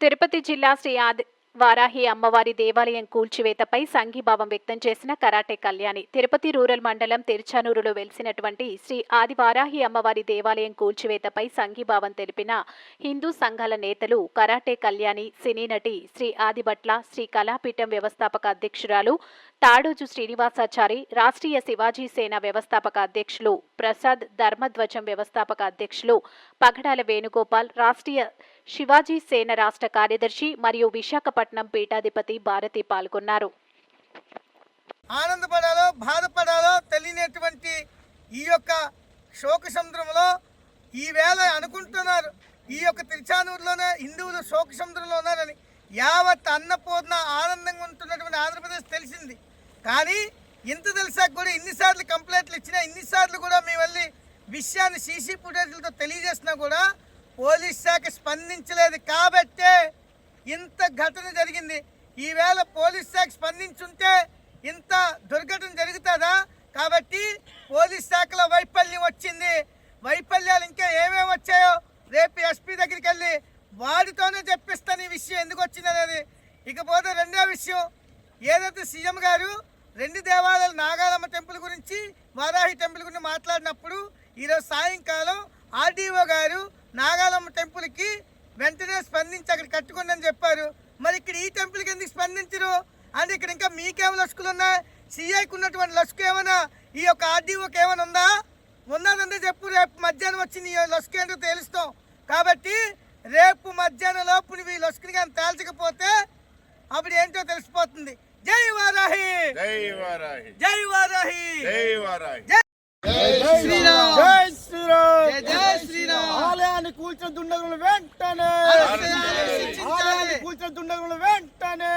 తిరుపతి జిల్లా శ్రీ ఆది వారాహి అమ్మవారి దేవాలయం కూల్చివేతపై సంఘీభావం వ్యక్తం చేసిన కరాటే కళ్యాణి తిరుపతి రూరల్ మండలం తిరుచానూరులో వెలిసినటువంటి శ్రీ ఆది వారాహి అమ్మవారి దేవాలయం కూల్చివేతపై సంఘీభావం తెలిపిన హిందూ సంఘాల నేతలు కరాటే కళ్యాణి సినీ నటి శ్రీ ఆదిభట్ల శ్రీ కళాపీఠం వ్యవస్థాపక అధ్యక్షురాలు తాడోజు శ్రీనివాసాచారి రాష్ట్రీయ శివాజీ సేన వ్యవస్థాపక అధ్యక్షులు ప్రసాద్ ధర్మధ్వజం వ్యవస్థాపక అధ్యక్షులు పగడాల వేణుగోపాల్ రాష్ట్రీయ శివాజీ సేన రాష్ట్ర కార్యదర్శి మరియు విశాఖపట్నం పీఠాధిపతి భారతి పాల్గొన్నారు. ఆనందపడాలో బాధపడాలో తెలియనటువంటి ఈ యొక్క శోక సముద్రంలో ఈవేళ అనుకుంటున్నారు. ఈ యొక్క తిరుచానూరులోనే హిందువులు శోక సముద్రంలో ఉన్నారని యావత్ అన్నపూర్ణ ఆనందంగా ఉంటున్నటువంటి ఆంధ్రప్రదేశ్ తెలిసింది. కానీ ఇంత తెలిసాక కూడా ఇన్నిసార్లు కంప్లైంట్లు ఇచ్చినా ఇన్నిసార్లు కూడా మేము వెళ్ళి విషయాన్ని సీసీ ఫుటేజ్లతో తెలియజేసినా కూడా పోలీస్ శాఖ స్పందించలేదు. కాబట్టే ఇంత ఘటన జరిగింది. ఈవేళ పోలీస్ శాఖ స్పందించుంటే ఇంత దుర్ఘటన జరుగుతుందా? కాబట్టి పోలీస్ శాఖలో వైఫల్యం వచ్చింది. వైఫల్యాలు ఇంకా ఏమేమి వచ్చాయో రేపు ఎస్పీ దగ్గరికి వెళ్ళి వాడితోనే చెప్పిస్తాను ఈ విషయం ఎందుకు వచ్చింది అనేది ఇకపోతే రెండో విషయం ఏదైతే సీఎం గారు రెండు దేవాలయాలు నాగాలమ్మ టెంపుల్ గురించి వారాహి టెంపుల్ గురించి మాట్లాడినప్పుడు ఈరోజు సాయంకాలం ఆర్డీఓ గారు నాగాలమ్మ టెంపుల్కి వెంటనే స్పందించి అక్కడ కట్టుకుందని చెప్పారు. మరి ఇక్కడ ఈ టెంపుల్కి ఎందుకు స్పందించరు? అంటే ఇక్కడ ఇంకా మీకేం లసుకులు ఉన్నాయి సిఐకి ఉన్నటువంటి లసుకు ఏమైనా? ఈ యొక్క ఆర్డీఓకి ఏమైనా ఉందా? ఉన్నదంటే చెప్పు రేపు మధ్యాహ్నం వచ్చి నీ లసుకు ఏంటో తెలుస్తాం. కాబట్టి రేపు మధ్యాహ్నం లోపు నువ్వు ఈ లసుకుని కానీ తేల్చకపోతే అప్పుడు ఏంటో తెలిసిపోతుంది. జై వారాహి జై వారాహి జై వారాహి జై వారాహి జై శ్రీరామ్ జై శ్రీరామ్ జై శ్రీరామ్ ఆలయాన్ని కూల్చిన దుండగులు వెంటనే ఆలయాన్ని కూల్చిన దుండగులు వెంటనే.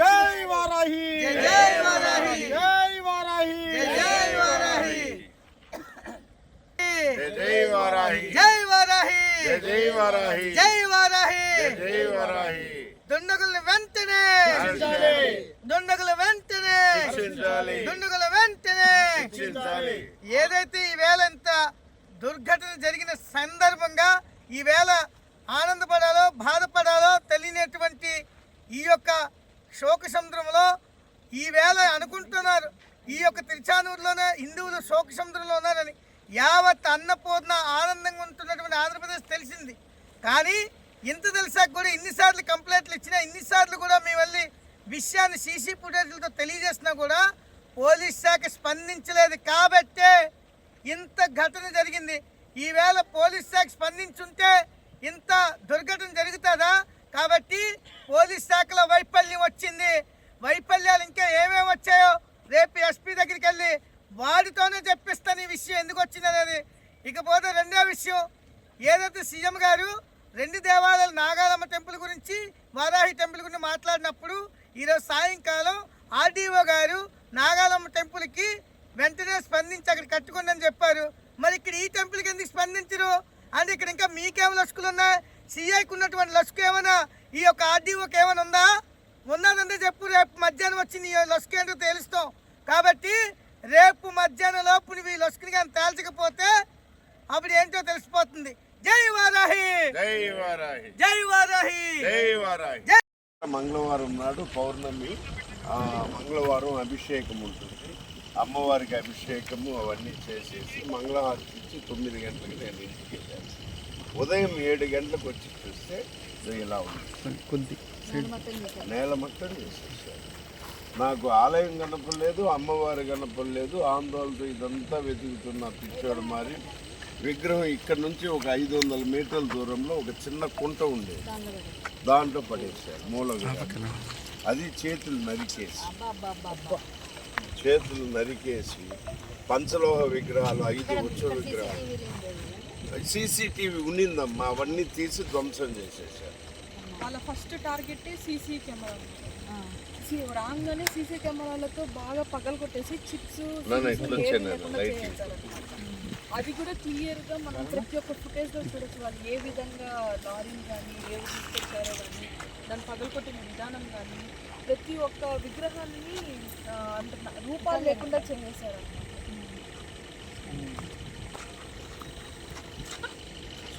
జై వారాహి జై వారాహి జై వారాహి జై వారాహి జై వారాహి జై వారాహి జై వారాహి జై వారాహి జై వారాహి దుండగుల్ని వెంటనే. దుండగుల వెంటనే! దుండగుల వెంటనే! ఏదైతే ఈవేళ ఇంత దుర్ఘటన జరిగిన సందర్భంగా ఈవేళ ఆనందపడాలో బాధపడాలో తెలియనటువంటి ఈ యొక్క శోక సముద్రంలో ఈవేళ అనుకుంటున్నారు. ఈ యొక్క తిరుచానూరులోనే హిందువులు శోక సముద్రంలో ఉన్నారని. యావత్ అన్నపూర్ణ ఆనందంగా ఉంటున్నటువంటి ఆంధ్రప్రదేశ్ తెలిసింది. కానీ ఇంత తెలిసాక కూడా ఇన్నిసార్లు కంప్లైంట్లు ఇచ్చినా ఇన్నిసార్లు కూడా మీ వెళ్ళి విషయాన్ని సీసీ ఫుటేజ్లతో తెలియజేసినా కూడా పోలీస్ శాఖ స్పందించలేదు. కాబట్టే ఇంత ఘటన జరిగింది. ఈవేళ పోలీస్ శాఖ స్పందించుంటే ఇంత దుర్ఘటన జరుగుతుందా? కాబట్టి పోలీస్ శాఖలో వైఫల్యం వచ్చింది. వైఫల్యాలు ఇంకా ఏమేమి వచ్చాయో రేపు ఎస్పీ దగ్గరికి వెళ్ళి వాడితోనే చెప్పిస్తాను ఈ విషయం ఎందుకు వచ్చింది అనేది ఇకపోతే రెండో విషయం ఏదైతే సీఎం గారు రెండు దేవాలయాలు నాగాలమ్మ టెంపుల్ గురించి వారాహి టెంపుల్ గురించి మాట్లాడినప్పుడు ఈరోజు సాయంకాలం ఆర్డీఓ గారు నాగాలమ్మ టెంపుల్కి వెంటనే స్పందించి అక్కడ కట్టుకోండి చెప్పారు. మరి ఇక్కడ ఈ టెంపుల్కి ఎందుకు స్పందించరు? అంటే ఇక్కడ ఇంకా మీకేమో లసుకులు ఉన్నాయి? సిఐకి ఉన్నటువంటి లసుకు ఏమైనా? ఈ యొక్క ఆర్డీఓకి ఏమైనా ఉందా? ఉన్నదంటే చెప్పు రేపు మధ్యాహ్నం వచ్చి నీ లసుకు ఏంటో తేలుస్తాం. కాబట్టి రేపు మధ్యాహ్నం లోపు నువ్వు ఈ లసుకుని కానీ తేల్చకపోతే అప్పుడు ఏంటో తెలిసిపోతుంది. జై వారాహి! మంగళవారం నాడు పౌర్ణమి ఆ, మంగళవారం అభిషేకం ఉంటుంది అమ్మవారికి అభిషేకము అవన్నీ చేసేసి మంగళహారతి ఇచ్చి తొమ్మిది గంటలకు నేను ఇంటికి వెళ్ళాను. ఉదయం ఏడు గంటలకు వచ్చి చూస్తే ఇది ఇలా ఉంది. నేల మొత్తం చేసేసారు నాకు ఆలయం కనపడలేదు అమ్మవారు కనపడలేదు ఆందోళనతో ఇదంతా వెతుకుతున్న పిచ్చోడు మారి విగ్రహం ఇక్కడ నుంచి ఒక ఐదు వందల మీటర్ల దూరంలో ఒక చిన్న కుంట ఉండేది దాంట్లో పడేశారు. మూల. అది చేతులు నరికేసి. చేతులు నరికేసి పంచలోహ విగ్రహాలు ఐదు ఉత్సవ విగ్రహాలు. సీసీటీవీ ఉండిందమ్మా అవన్నీ తీసి ధ్వంసం చేసేసారు వాళ్ళ ఫస్ట్ టార్గెట్ సీసీ కెమెరా. రాగానే సీసీ కెమెరాలతో బాగా పగలు కొట్టేసి చిప్స్ అది కూడా క్లియర్గా మనం ప్రతి ఒక్క ఫుటేజ్లో చూడొచ్చు. వాళ్ళు ఏ విధంగా లారీని కానీ ఏ తీసుకొచ్చారో కానీ దాన్ని పగలకొట్టిన విధానం కానీ ప్రతి ఒక్క విగ్రహాన్ని అంటే అంత రూపాలు లేకుండా చేసేసారు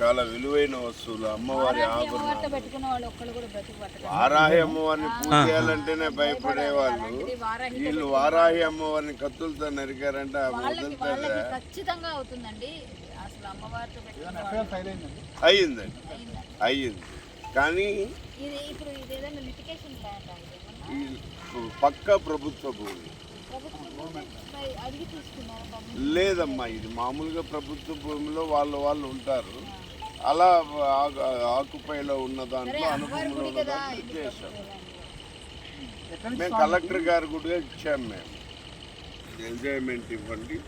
చాలా విలువైన వస్తువులు. అమ్మవారి వారాహి అమ్మవారిని పూజ చేయాలంటేనే భయపడే వాళ్ళు వీళ్ళు వారాహి అమ్మవారిని కత్తులతో నరికారంటే ఖచ్చితంగా అవుతుందండి. అసలు అమ్మవారితో పెట్టుకున్న అయ్యిందండి. అయ్యింది. కానీ పక్క ప్రభుత్వ భూమి. లేదమ్మా ఇది మామూలుగా ప్రభుత్వ భూమిలో వాళ్ళు వాళ్ళు ఉంటారు. అలా ఆ- ఆకుపైలో ఉన్న దాంట్లో అనుభవంలో ఉన్న దాంట్లో చేశాం. మేము కలెక్టర్ గారు కూడా ఇచ్చాం మేము. ఎంజాయ్మెంట్ ఇవ్వండి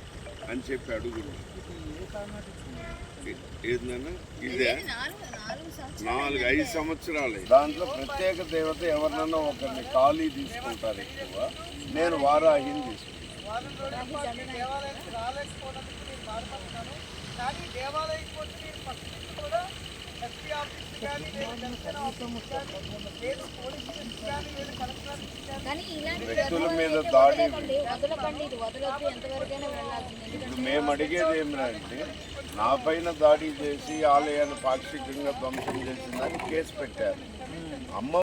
అని చెప్పి అడుగున్నాం. ఇదే? నాలుగు నాలుగు సంవత్సరాలు నాలుగు ఐదు సంవత్సరాలు. దాంట్లో ప్రత్యేక దేవత ఎవరినన్నా ఒకరిని ఖాళీ తీసుకుంటారు ఎక్కువ. నేను వారాహిని తీసుకుంటాను. దేవాలయానికి రాలేకపోవడానికి నేను బాధపడతాను కానీ దేవాలయం ఫస్ట్ నుంచి కూడా ఎస్పీ ఆఫీస్ కానీ లేదు జనసేన ఆఫీస్ కానీ లేదు పోలీస్ స్టేషన్ కానీ లేదు కలెక్టర్ కానీ ఇలాంటి వదలకండి ఇది వదలొద్దు ఎంతవరకైనా వెళ్ళాల్సింది. మేము అడిగేది ఏమిటంటే నా పైన దాడి చేసి ఆలయాన్ని పాక్షికంగా ధ్వంసం చేసిందని కేసు పెట్టారు. అమ్మ